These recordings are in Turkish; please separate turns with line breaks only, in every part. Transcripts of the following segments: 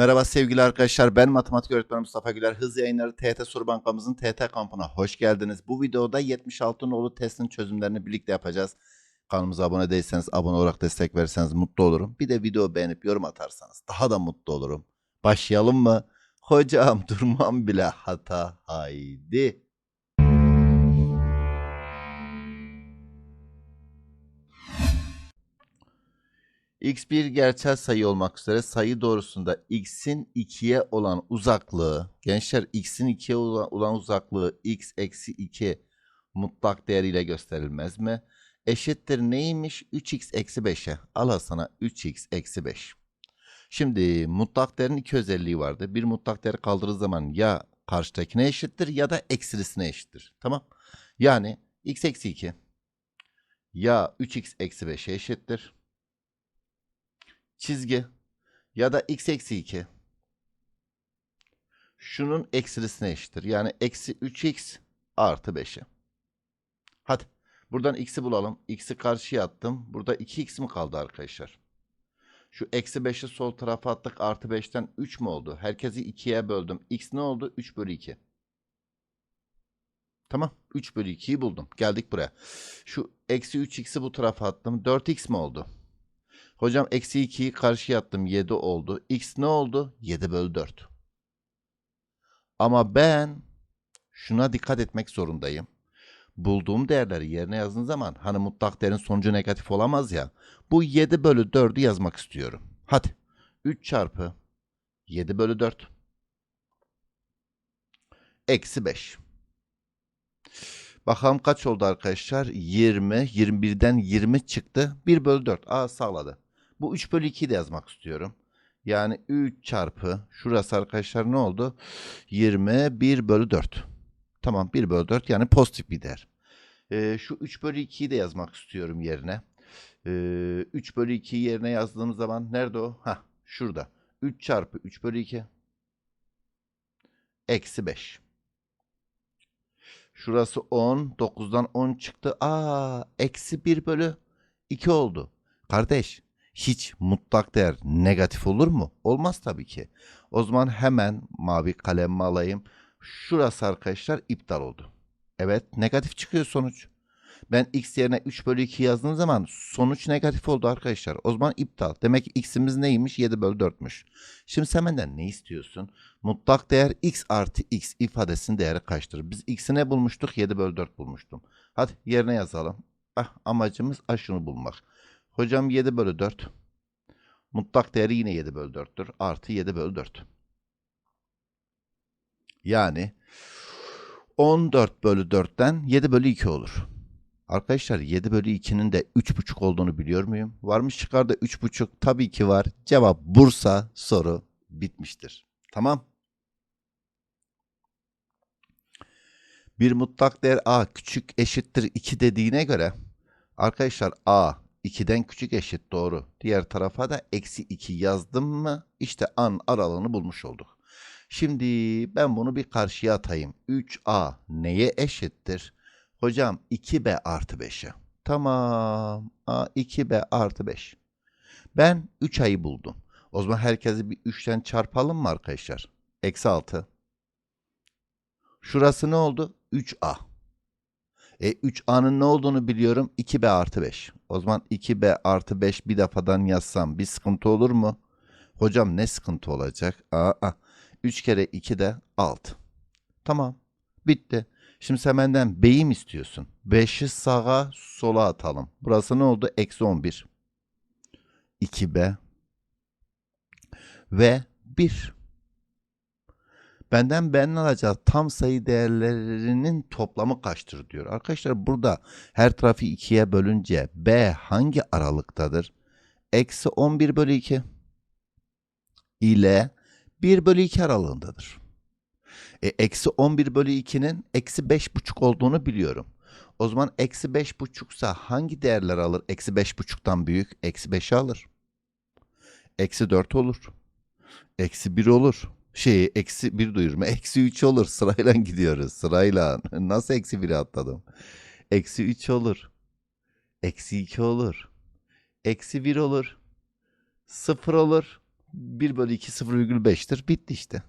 Merhaba sevgili arkadaşlar ben matematik öğretmeni Mustafa Güler. Hız yayınları TYT Soru Bankamızın TYT kampına hoş geldiniz. Bu videoda 76 nolu testin çözümlerini birlikte yapacağız. Kanalımıza abone değilseniz abone olarak destek verirseniz mutlu olurum. Bir de video beğenip yorum atarsanız daha da mutlu olurum. Başlayalım mı? Hocam durmam bile hata haydi. X bir gerçel sayı olmak üzere sayı doğrusunda x'in 2'ye olan uzaklığı, gençler x'in 2'ye olan, uzaklığı x eksi 2 mutlak değeriyle gösterilmez mi? Eşittir neymiş? 3x eksi 5'e. Al sana 3x eksi 5. Şimdi mutlak değerin iki özelliği vardı. Bir mutlak değeri kaldırdığı zaman ya karşıdakine eşittir ya da eksilisine eşittir. Tamam. Yani x eksi 2 ya 3x eksi 5'e eşittir çizgi ya da x eksi 2 şunun eksilisine eşittir. Yani eksi 3x artı 5'e. Hadi buradan x'i bulalım. x'i karşıya attım. Burada 2x mi kaldı arkadaşlar? Şu eksi 5'i sol tarafa attık. Artı 5'ten 3 mü oldu? Herkesi 2'ye böldüm. x ne oldu? 3 bölü 2. Tamam. 3 bölü 2'yi buldum. Geldik buraya. Şu eksi 3x'i bu tarafa attım. 4x mi oldu? Hocam eksi 2'yi karşıya attım 7 oldu. X ne oldu? 7 bölü 4. Ama ben şuna dikkat etmek zorundayım. Bulduğum değerleri yerine yazdığım zaman hani mutlak değerin sonucu negatif olamaz ya. Bu 7 bölü 4'ü yazmak istiyorum. Hadi 3 çarpı 7 bölü 4 eksi 5. Bakalım kaç oldu arkadaşlar? 20. 21'den 20 çıktı. 1 bölü 4. Aa sağladı. Bu 3 bölü 2'yi de yazmak istiyorum. Yani 3 çarpı şurası arkadaşlar ne oldu? 21 bölü 4. Tamam 1 bölü 4 yani pozitif bir değer. Ee, şu 3 bölü 2'yi de yazmak istiyorum yerine. Ee, 3 bölü 2'yi yerine yazdığım zaman nerede o? Hah şurada. 3 çarpı 3 bölü 2. Eksi 5. Şurası 10. 9'dan 10 çıktı. Aa eksi 1 bölü 2 oldu. Kardeş hiç mutlak değer negatif olur mu? Olmaz tabii ki. O zaman hemen mavi kalemimi alayım. Şurası arkadaşlar iptal oldu. Evet negatif çıkıyor sonuç. Ben x yerine 3 bölü 2 yazdığım zaman sonuç negatif oldu arkadaşlar. O zaman iptal. Demek ki x'imiz neymiş? 7 bölü 4'müş. Şimdi sen benden ne istiyorsun? Mutlak değer x artı x ifadesinin değeri kaçtır? Biz x'i ne bulmuştuk? 7 bölü 4 bulmuştum. Hadi yerine yazalım. Ah, amacımız a şunu bulmak. Hocam 7 bölü 4. Mutlak değeri yine 7 bölü 4'tür. Artı 7 bölü 4. Yani 14 bölü 4'ten 7 bölü 2 olur. Arkadaşlar 7 bölü 2'nin de 3,5 olduğunu biliyor muyum? Varmış çıkarda 3,5 tabii ki var. Cevap Bursa soru bitmiştir. Tamam. Bir mutlak değer a küçük eşittir 2 dediğine göre arkadaşlar a 2'den küçük eşit doğru. Diğer tarafa da eksi 2 yazdım mı işte an aralığını bulmuş olduk. Şimdi ben bunu bir karşıya atayım. 3a neye eşittir? Hocam 2b artı 5'e. Tamam. A 2b artı 5. Ben 3 ayı buldum. O zaman herkesi bir 3'ten çarpalım mı arkadaşlar? Eksi 6. Şurası ne oldu? 3a. E 3a'nın ne olduğunu biliyorum. 2b artı 5. O zaman 2b artı 5 bir defadan yazsam bir sıkıntı olur mu? Hocam ne sıkıntı olacak? Aa, 3 kere 2 de 6. Tamam. Bitti. Şimdi sen benden b'yi mi istiyorsun? 5'i sağa sola atalım. Burası ne oldu? Eksi 11. 2b ve 1. Benden b'nin alacağı tam sayı değerlerinin toplamı kaçtır diyor. Arkadaşlar burada her tarafı 2'ye bölünce b hangi aralıktadır? Eksi 11 bölü 2 ile 1 bölü 2 aralığındadır. E, eksi 11 bölü 2'nin eksi 5,5 olduğunu biliyorum. O zaman eksi 5,5'sa hangi değerler alır? Eksi 5,5'tan büyük eksi 5'i alır. Eksi 4 olur. Eksi 1 olur. Şey eksi 1 duyurma. Eksi 3 olur. Sırayla gidiyoruz. Sırayla. Nasıl eksi 1'i atladım? Eksi 3 olur. Eksi 2 olur. Eksi 1 olur. 0 olur. 1 bölü 2 0,5'tir. Bitti işte.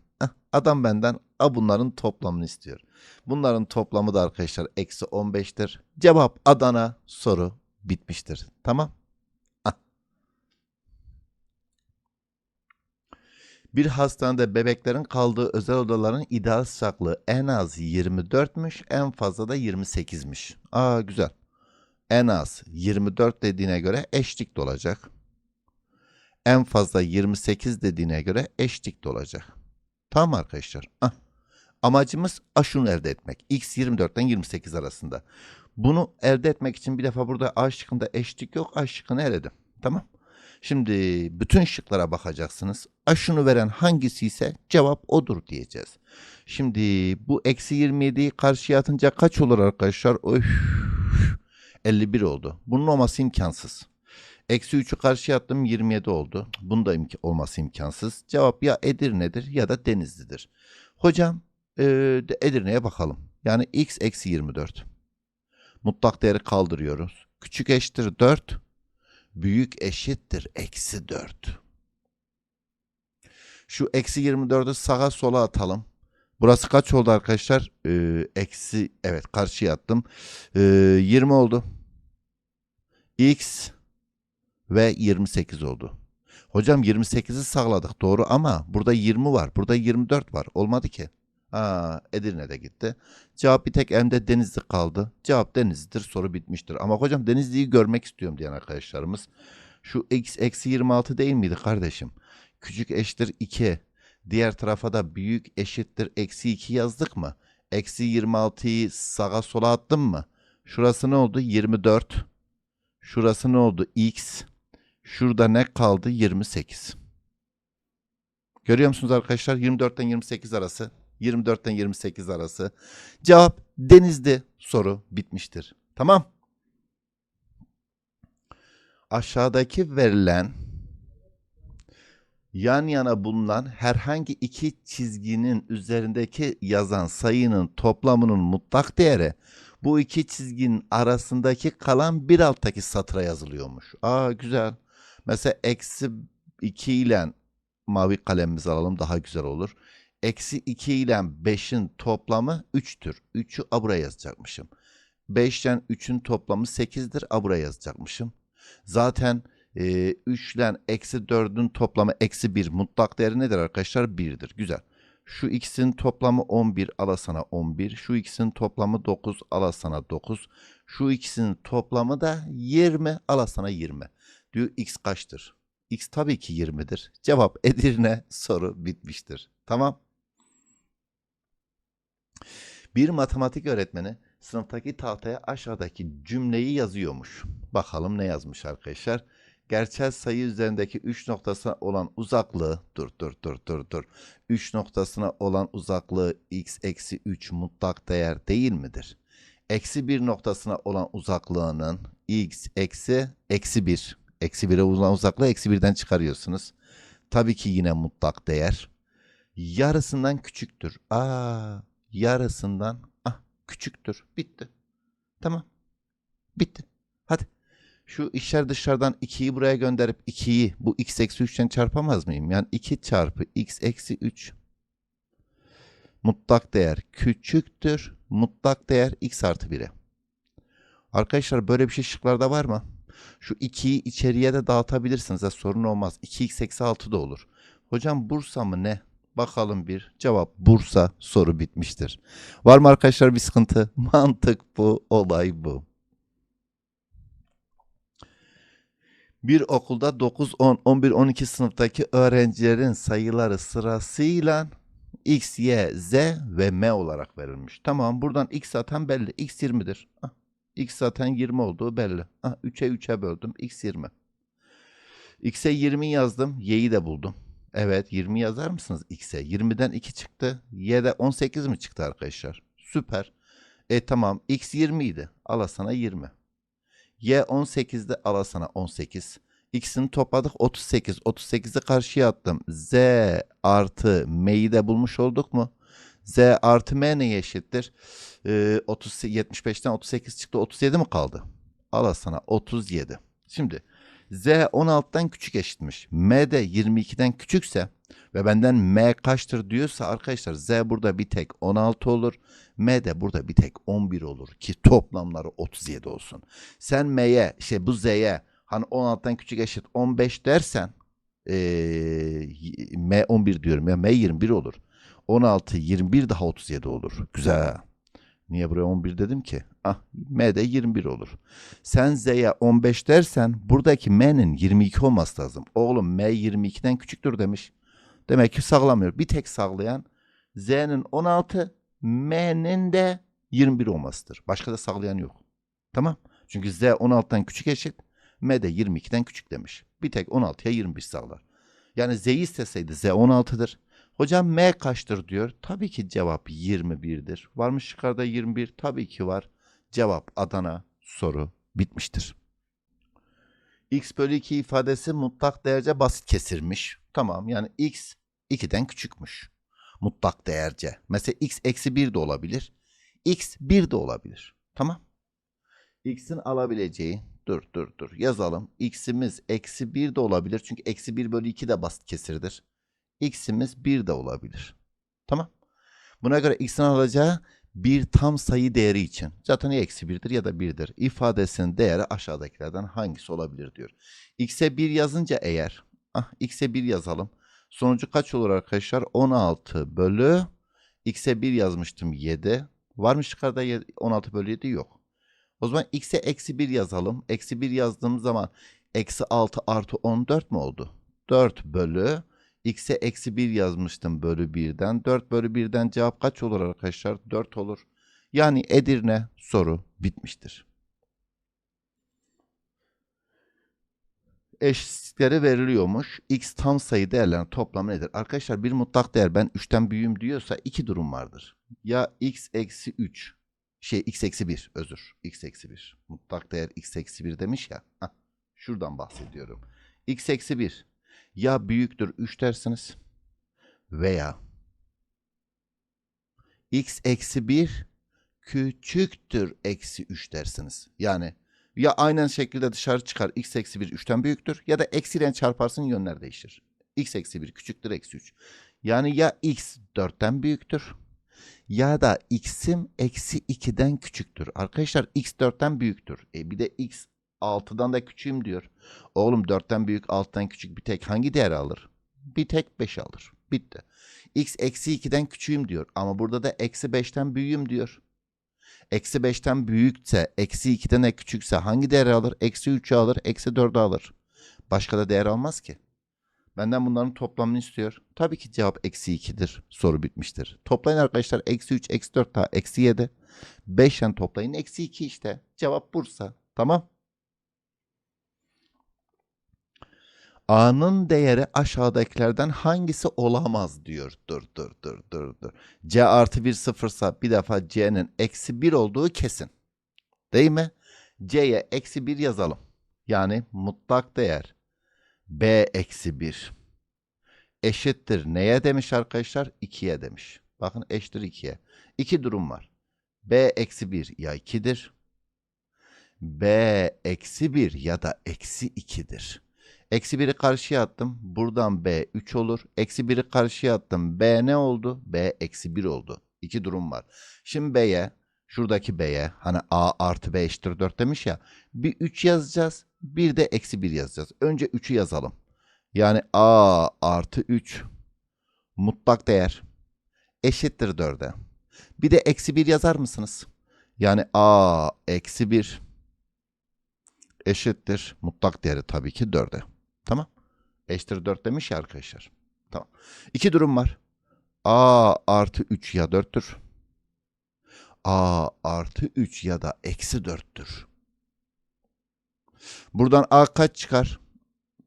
Adam benden a bunların toplamını istiyor. Bunların toplamı da arkadaşlar eksi 15'tir. Cevap Adana soru bitmiştir. Tamam. Bir hastanede bebeklerin kaldığı özel odaların ideal sıcaklığı en az 24'müş, en fazla da 28'miş. Aa güzel. En az 24 dediğine göre eşlik de olacak. En fazla 28 dediğine göre eşlik de olacak. Tamam arkadaşlar. Ah. Amacımız A şunu elde etmek. X 24'ten 28 arasında. Bunu elde etmek için bir defa burada A şıkkında eşlik yok. A şıkkını eledim. Tamam. Şimdi bütün şıklara bakacaksınız. A şunu veren hangisi ise cevap odur diyeceğiz. Şimdi bu eksi 27'yi karşıya atınca kaç olur arkadaşlar? Öf, 51 oldu. Bunun olması imkansız. Eksi 3'ü karşıya attım 27 oldu. Bunun da imk- olması imkansız. Cevap ya Edirne'dir ya da Denizli'dir. Hocam de Edirne'ye bakalım. Yani x eksi 24. Mutlak değeri kaldırıyoruz. Küçük eşittir 4. Büyük eşittir eksi 4. Şu eksi 24'ü sağa sola atalım. Burası kaç oldu arkadaşlar? Ee, eksi evet karşıya attım. Ee, 20 oldu. X ve 28 oldu. Hocam 28'i sağladık doğru ama burada 20 var. Burada 24 var. Olmadı ki. Aa, Edirne'de gitti. Cevap bir tek M'de Denizli kaldı. Cevap Denizli'dir. Soru bitmiştir. Ama hocam Denizli'yi görmek istiyorum diyen arkadaşlarımız. Şu x eksi 26 değil miydi kardeşim? Küçük eşittir 2. Diğer tarafa da büyük eşittir eksi 2 yazdık mı? Eksi 26'yı sağa sola attım mı? Şurası ne oldu? 24. Şurası ne oldu? X. Şurada ne kaldı? 28. Görüyor musunuz arkadaşlar? 24'ten 28 arası. 24'ten 28 arası. Cevap denizde soru bitmiştir. Tamam. Aşağıdaki verilen yan yana bulunan herhangi iki çizginin üzerindeki yazan sayının toplamının mutlak değeri bu iki çizginin arasındaki kalan bir alttaki satıra yazılıyormuş. Aa güzel. Mesela eksi 2 ile mavi kalemimizi alalım daha güzel olur. Eksi 2 ile 5'in toplamı 3'tür. 3'ü a yazacakmışım. 5 ile 3'ün toplamı 8'dir. A yazacakmışım. Zaten e, 3 ile eksi 4'ün toplamı eksi 1. Mutlak değeri nedir arkadaşlar? 1'dir. Güzel. Şu x'in toplamı 11 ala sana 11. Şu x'in toplamı 9 ala sana 9. Şu x'in toplamı da 20 ala sana 20. Diyor x kaçtır? X tabii ki 20'dir. Cevap Edirne soru bitmiştir. Tamam. Bir matematik öğretmeni sınıftaki tahtaya aşağıdaki cümleyi yazıyormuş. Bakalım ne yazmış arkadaşlar. Gerçel sayı üzerindeki 3 noktasına olan uzaklığı dur dur dur dur dur. 3 noktasına olan uzaklığı x eksi 3 mutlak değer değil midir? Eksi 1 noktasına olan uzaklığının x eksi eksi 1. Eksi 1'e olan uzaklığı eksi 1'den çıkarıyorsunuz. Tabii ki yine mutlak değer. Yarısından küçüktür. Aa, yarısından ah küçüktür. Bitti. Tamam. Bitti. Hadi. Şu işler dışarıdan 2'yi buraya gönderip 2'yi bu x eksi 3'ten çarpamaz mıyım? Yani 2 çarpı x eksi 3 mutlak değer küçüktür. Mutlak değer x artı 1'e. Arkadaşlar böyle bir şey şıklarda var mı? Şu 2'yi içeriye de dağıtabilirsiniz. Ha, sorun olmaz. 2x eksi 6 da olur. Hocam Bursa mı ne? Bakalım bir. Cevap Bursa soru bitmiştir. Var mı arkadaşlar bir sıkıntı? Mantık bu, olay bu. Bir okulda 9, 10, 11, 12 sınıftaki öğrencilerin sayıları sırasıyla X, Y, Z ve M olarak verilmiş. Tamam buradan X zaten belli. X 20'dir. Ah, X zaten 20 olduğu belli. Ah, 3'e 3'e böldüm. X 20. X'e 20 yazdım. Y'yi de buldum. Evet 20 yazar mısınız X'e? 20'den 2 çıktı. Y'de 18 mi çıktı arkadaşlar? Süper. E tamam X 20 idi. Ala sana 20. Y 18'de ala sana 18. X'ini topladık 38. 38'i karşıya attım. Z artı M'yi de bulmuş olduk mu? Z artı M neye eşittir? Ee, 30, 75'ten 38 çıktı. 37 mi kaldı? Ala sana 37. Şimdi Z 16'dan küçük eşitmiş. M de 22'den küçükse ve benden M kaçtır diyorsa arkadaşlar Z burada bir tek 16 olur. M de burada bir tek 11 olur ki toplamları 37 olsun. Sen M'ye şey bu Z'ye hani 16'dan küçük eşit 15 dersen ee, M 11 diyorum ya M 21 olur. 16 21 daha 37 olur. Güzel. Niye buraya 11 dedim ki? Ah M'de 21 olur. Sen Z'ye 15 dersen buradaki M'nin 22 olması lazım. Oğlum M 22'den küçüktür demiş. Demek ki sağlamıyor. Bir tek sağlayan Z'nin 16, M'nin de 21 olmasıdır. Başka da sağlayan yok. Tamam. Çünkü Z 16'dan küçük eşit. M de 22'den küçük demiş. Bir tek 16'ya 21 sağlar. Yani Z'yi isteseydi Z 16'dır. Hocam M kaçtır diyor. Tabii ki cevap 21'dir. Var mı şıklarda 21? Tabii ki var. Cevap Adana soru bitmiştir. X bölü 2 ifadesi mutlak değerce basit kesirmiş. Tamam yani X 2'den küçükmüş. Mutlak değerce. Mesela X eksi 1 de olabilir. X 1 de olabilir. Tamam. X'in alabileceği dur dur dur yazalım. X'imiz eksi 1 de olabilir. Çünkü eksi 1 bölü 2 de basit kesirdir. X'imiz 1 de olabilir. Tamam. Buna göre X'in alacağı bir tam sayı değeri için. Zaten ya eksi 1'dir ya da 1'dir. İfadesinin değeri aşağıdakilerden hangisi olabilir diyor. X'e 1 yazınca eğer. Ah, X'e 1 yazalım. Sonucu kaç olur arkadaşlar? 16 bölü. X'e 1 yazmıştım 7. Var mı çıkarda 16 bölü 7? Yok. O zaman X'e eksi 1 yazalım. Eksi 1 yazdığım zaman eksi 6 artı 14 mu oldu? 4 bölü x'e eksi 1 yazmıştım bölü 1'den. 4 bölü 1'den cevap kaç olur arkadaşlar? 4 olur. Yani Edirne soru bitmiştir. Eşitlikleri veriliyormuş. X tam sayı değerlerin toplamı nedir? Arkadaşlar bir mutlak değer ben 3'ten büyüğüm diyorsa iki durum vardır. Ya x eksi 3 şey x eksi 1 özür. x eksi 1. Mutlak değer x eksi 1 demiş ya. Heh, şuradan bahsediyorum. x eksi 1 ya büyüktür 3 dersiniz veya x eksi 1 küçüktür eksi 3 dersiniz. Yani ya aynen şekilde dışarı çıkar x eksi 1 3'ten büyüktür ya da eksiyle çarparsın yönler değişir. x eksi 1 küçüktür eksi 3. Yani ya x 4'ten büyüktür ya da x'im eksi 2'den küçüktür. Arkadaşlar x 4'ten büyüktür. E bir de x 6'dan da küçüğüm diyor. Oğlum 4'ten büyük 6'dan küçük bir tek hangi değer alır? Bir tek 5 alır. Bitti. X eksi 2'den küçüğüm diyor. Ama burada da eksi 5'ten büyüğüm diyor. Eksi 5'ten büyükse, eksi 2'den de küçükse hangi değer alır? Eksi 3'ü alır, eksi 4'ü alır. Başka da değer almaz ki. Benden bunların toplamını istiyor. Tabii ki cevap eksi 2'dir. Soru bitmiştir. Toplayın arkadaşlar. Eksi 3, eksi 4 daha eksi 7. 5'ten toplayın. Eksi 2 işte. Cevap Bursa. Tamam. A'nın değeri aşağıdakilerden hangisi olamaz diyor. Dur dur dur dur dur. C artı 1 sıfırsa bir defa C'nin eksi 1 olduğu kesin. Değil mi? C'ye eksi 1 yazalım. Yani mutlak değer B eksi 1 eşittir neye demiş arkadaşlar? 2'ye demiş. Bakın eşittir 2'ye. İki durum var. B eksi 1 ya 2'dir. B eksi 1 ya da eksi 2'dir. Eksi 1'i karşıya attım. Buradan B 3 olur. Eksi 1'i karşıya attım. B ne oldu? B eksi 1 oldu. İki durum var. Şimdi B'ye şuradaki B'ye hani A artı B eşittir 4 demiş ya. Bir 3 yazacağız. Bir de eksi 1 yazacağız. Önce 3'ü yazalım. Yani A artı 3 mutlak değer eşittir 4'e. Bir de eksi 1 yazar mısınız? Yani A eksi 1 eşittir mutlak değeri tabii ki 4'e. Eşittir 4 demiş ya arkadaşlar. Tamam. İki durum var. A artı 3 ya 4'tür. A artı 3 ya da eksi 4'tür. Buradan A kaç çıkar?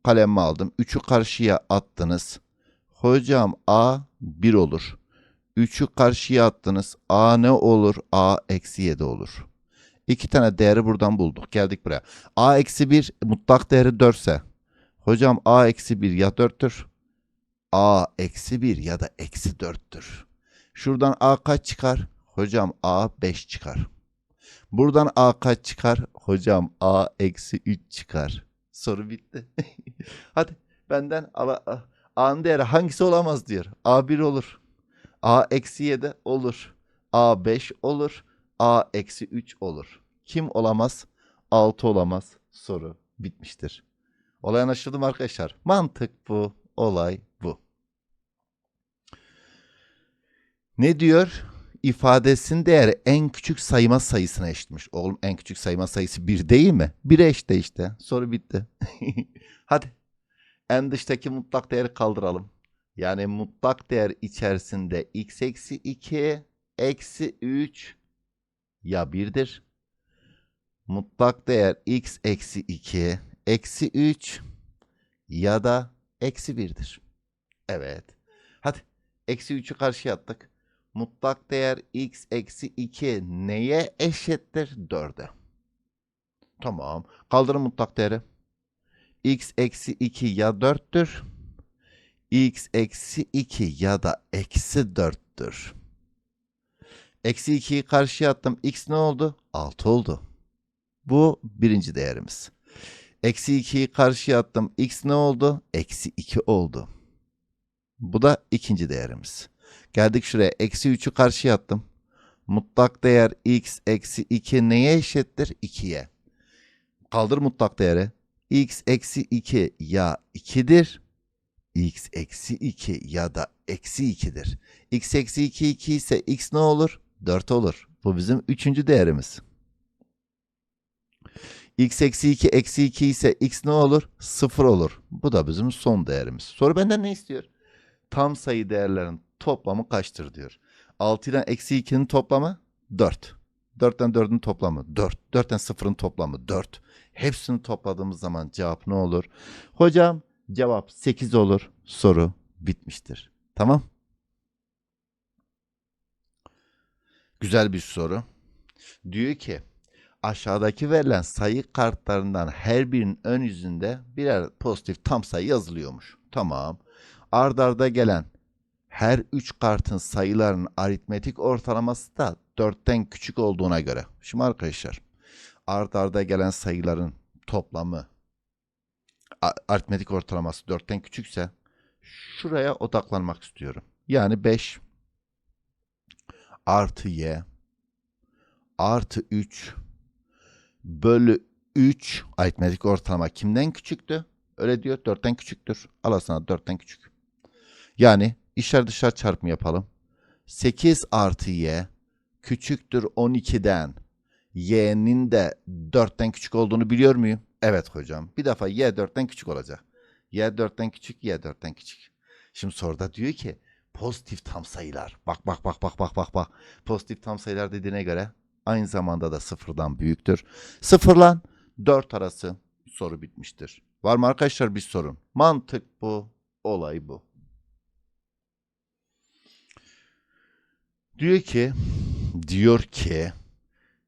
Kalemi aldım. 3'ü karşıya attınız. Hocam A 1 olur. 3'ü karşıya attınız. A ne olur? A eksi 7 olur. İki tane değeri buradan bulduk. Geldik buraya. A eksi 1 mutlak değeri 4 ise Hocam a eksi 1 ya 4'tür. a eksi 1 ya da eksi 4'tür. Şuradan a kaç çıkar? Hocam a 5 çıkar. Buradan a kaç çıkar? Hocam a eksi 3 çıkar. Soru bitti. Hadi benden A'nın değeri hangisi olamaz diyor. A1 olur. A eksi 7 olur. A 5 olur. A eksi 3 olur. Kim olamaz? 6 olamaz. Soru bitmiştir. Olay anlaşıldı mı arkadaşlar? Mantık bu. Olay bu. Ne diyor? İfadesinin değeri en küçük sayma sayısına eşitmiş. Oğlum en küçük sayma sayısı 1 değil mi? 1'e eşit işte. Soru bitti. Hadi. En dıştaki mutlak değeri kaldıralım. Yani mutlak değer içerisinde x eksi 2 eksi 3 ya 1'dir. Mutlak değer x eksi 2 eksi 3 ya da eksi 1'dir. Evet. Hadi eksi 3'ü karşıya attık. Mutlak değer x eksi 2 neye eşittir? 4'e. Tamam. Kaldırın mutlak değeri. x eksi 2 ya 4'tür. x eksi 2 ya da eksi 4'tür. Eksi 2'yi karşıya attım. x ne oldu? 6 oldu. Bu birinci değerimiz. Eksi 2'yi karşıya attım. x ne oldu? Eksi 2 oldu. Bu da ikinci değerimiz. Geldik şuraya. Eksi 3'ü karşıya attım. Mutlak değer x eksi 2 neye eşittir? 2'ye. Kaldır mutlak değeri. x eksi 2 ya 2'dir. x eksi 2 ya da eksi 2'dir. x eksi 2 2 ise x ne olur? 4 olur. Bu bizim üçüncü değerimiz. X eksi 2 eksi 2 ise x ne olur? 0 olur. Bu da bizim son değerimiz. Soru benden ne istiyor? Tam sayı değerlerin toplamı kaçtır diyor. 6 ile eksi 2'nin toplamı 4. 4'ten 4'ün toplamı 4. 4'ten 0'ın toplamı 4. Hepsini topladığımız zaman cevap ne olur? Hocam cevap 8 olur. Soru bitmiştir. Tamam. Güzel bir soru. Diyor ki aşağıdaki verilen sayı kartlarından her birinin ön yüzünde birer pozitif tam sayı yazılıyormuş. Tamam. Ard arda gelen her 3 kartın sayılarının aritmetik ortalaması da 4'ten küçük olduğuna göre. Şimdi arkadaşlar ard arda gelen sayıların toplamı aritmetik ortalaması 4'ten küçükse şuraya odaklanmak istiyorum. Yani 5 artı y artı 3 bölü 3 aritmetik ortalama kimden küçüktü? Öyle diyor 4'ten küçüktür. Al sana 4'ten küçük. Yani içler dışlar çarpımı yapalım. 8 artı y küçüktür 12'den. y'nin de 4'ten küçük olduğunu biliyor muyum? Evet hocam. Bir defa y 4'ten küçük olacak. y 4'ten küçük, y 4'ten küçük. Şimdi soruda diyor ki pozitif tam sayılar. Bak bak bak bak bak bak bak. Pozitif tam sayılar dediğine göre aynı zamanda da sıfırdan büyüktür. Sıfırla 4 arası soru bitmiştir. Var mı arkadaşlar bir sorun? Mantık bu, olay bu. Diyor ki, diyor ki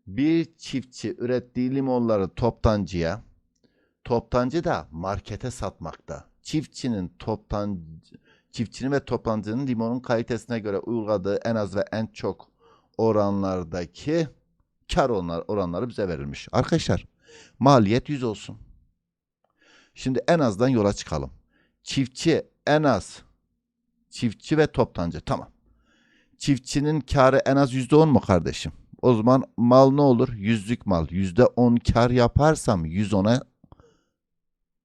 bir çiftçi ürettiği limonları toptancıya, toptancı da markete satmakta. Çiftçinin toptan çiftçinin ve toptancının limonun kalitesine göre uyguladığı en az ve en çok oranlardaki kar oranlar, oranları bize verilmiş. Arkadaşlar maliyet 100 olsun. Şimdi en azdan yola çıkalım. Çiftçi en az çiftçi ve toptancı tamam. Çiftçinin karı en az %10 mu kardeşim? O zaman mal ne olur? Yüzlük mal. %10 kar yaparsam 110'a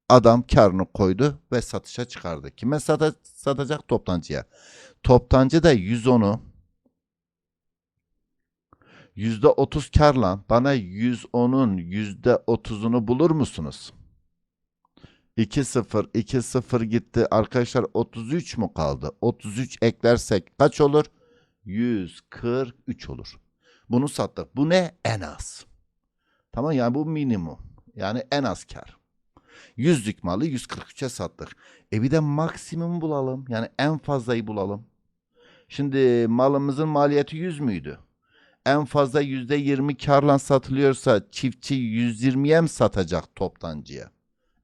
adam karını koydu ve satışa çıkardı. Kime sata- satacak? Toptancıya. Toptancı da 110'u %30 karla bana 110'un %30'unu bulur musunuz? 2-0, 2-0 gitti. Arkadaşlar 33 mu kaldı? 33 eklersek kaç olur? 143 olur. Bunu sattık. Bu ne? En az. Tamam yani bu minimum. Yani en az kar. Yüzlük malı 143'e sattık. E bir de maksimum bulalım. Yani en fazlayı bulalım. Şimdi malımızın maliyeti 100 müydü? En fazla %20 karla satılıyorsa çiftçi 120'ye mi satacak toptancıya?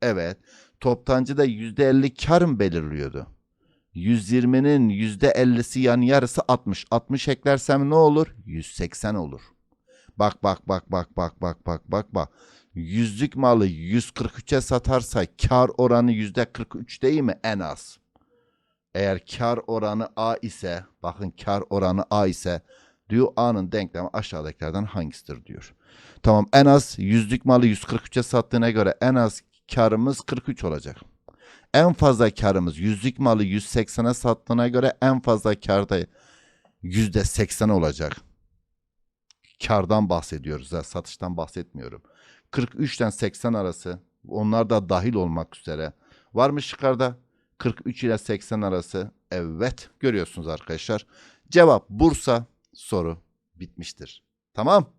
Evet. Toptancı da %50 kar mı belirliyordu? 120'nin %50'si yani yarısı 60. 60 eklersem ne olur? 180 olur. Bak bak bak bak bak bak bak bak bak. yüzlük malı 143'e satarsa kar oranı %43 değil mi en az? Eğer kar oranı A ise bakın kar oranı A ise diyor A'nın denklemi aşağıdakilerden hangisidir diyor. Tamam en az yüzlük malı 143'e sattığına göre en az karımız 43 olacak. En fazla karımız yüzlük malı 180'e sattığına göre en fazla karda %80 olacak. Kardan bahsediyoruz ha, satıştan bahsetmiyorum. 43 ile 80 arası onlar da dahil olmak üzere. Var mı şıklarda? 43 ile 80 arası. Evet görüyorsunuz arkadaşlar. Cevap Bursa soru bitmiştir. Tamam.